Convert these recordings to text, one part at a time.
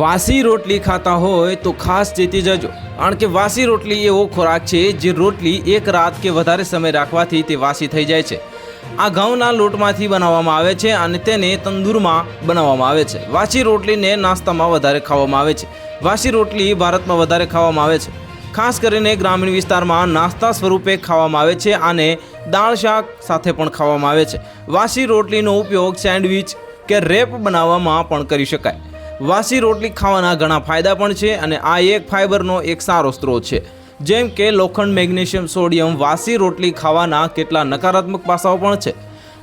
વાસી રોટલી ખાતા હોય તો ખાસ ચેતી જજો. કારણ કે વાસી રોટલી એવો ખોરાક છે જે રોટલી એક રાત કે વધારે સમય રાખવાથી તે વાસી થઈ જાય છે. આ ઘઉંના લોટમાંથી બનાવવામાં આવે છે અને તેને તંદૂરમાં બનાવવામાં આવે છે. વાસી રોટલીને નાસ્તામાં વધારે ખાવામાં આવે છે. વાસી રોટલી ભારતમાં વધારે ખાવામાં આવે છે. ખાસ કરીને ગ્રામીણ વિસ્તારમાં નાસ્તા સ્વરૂપે ખાવામાં આવે છે અને દાળ શાક સાથે પણ ખાવામાં આવે છે. વાસી રોટલીનો ઉપયોગ સેન્ડવિચ કે રેપ બનાવવામાં પણ કરી શકાય. વાસી રોટલી ખાવાના ઘણા ફાયદા પણ છે અને આ એક ફાઇબરનો એક સારો સ્ત્રોત છે. જેમ કે લોખંડ, મેગ્નેશિયમ, સોડિયમ વાસી રોટલી ખાવાના કેટલા નકારાત્મક પાસાઓ પણ છે.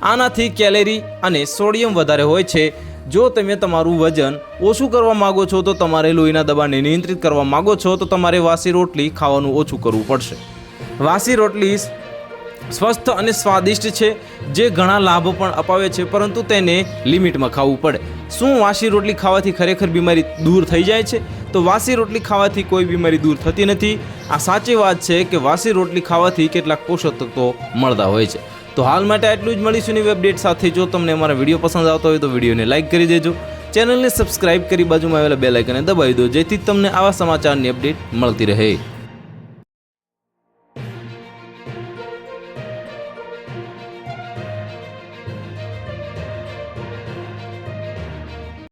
આનાથી કેલેરી અને સોડિયમ વધારે હોય છે. જો તમે તમારું વજન ઓછું કરવા માગો છો તો તમારે લોહીના દબાણને નિયંત્રિત કરવા માગો છો તો તમારે વાસી રોટલી ખાવાનું ઓછું કરવું પડશે. વાસી રોટલી સ્વસ્થ અને સ્વાદિષ્ટ છે, જે ઘણા લાભો પણ અપાવે છે, પરંતુ તેને લિમિટમાં ખાવું પડે. શું વાસી રોટલી ખાવાથી ખરેખર બીમારી દૂર થઈ જાય છે? તો વાસી રોટલી ખાવાથી કોઈ બીમારી દૂર થતી નથી. આ સાચી વાત છે કે વાસી રોટલી ખાવાથી કેટલાક પોષક તત્વો મળતા હોય છે. તો હાલ માટે આટલું જ મળીશું નવી અપડેટ સાથે. જો તમને અમારા વીડિયો પસંદ આવતો હોય તો વિડીયોને લાઇક કરી દેજો. ચેનલને સબસ્ક્રાઇબ કરી બાજુમાં આવેલા બે લાઇકને દબાવી દો, જેથી તમને આવા સમાચારની અપડેટ મળતી રહે.